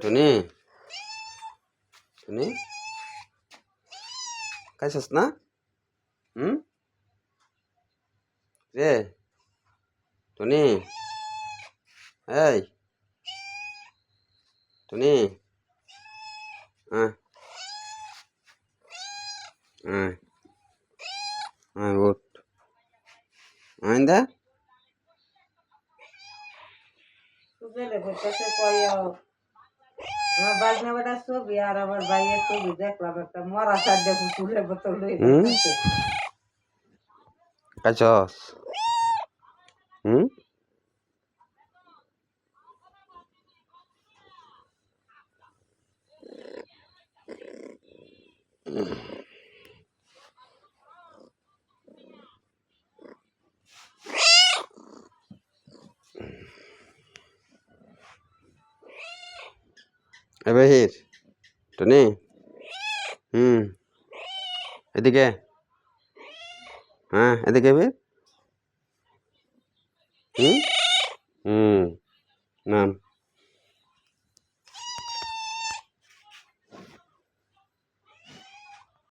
Tuni. Tuni. Kai sasna? Hmm? Re. Tuni. Hey. Tuni. Ah. Ah. Ah, bot Ainda? সুজেলে বলতেছে কইয়া আমার বাজনা বেটা ছবি আর আমার ভাইয়ের ছবি দেখলাম একটা মরা চারটে পুতুলের বোতল লইয়া হুম? যাইতাছে। এ বাহির টনি? হুম। এদিকে? হ্যাঁ এদিকে বের হুম? হুম। নাম?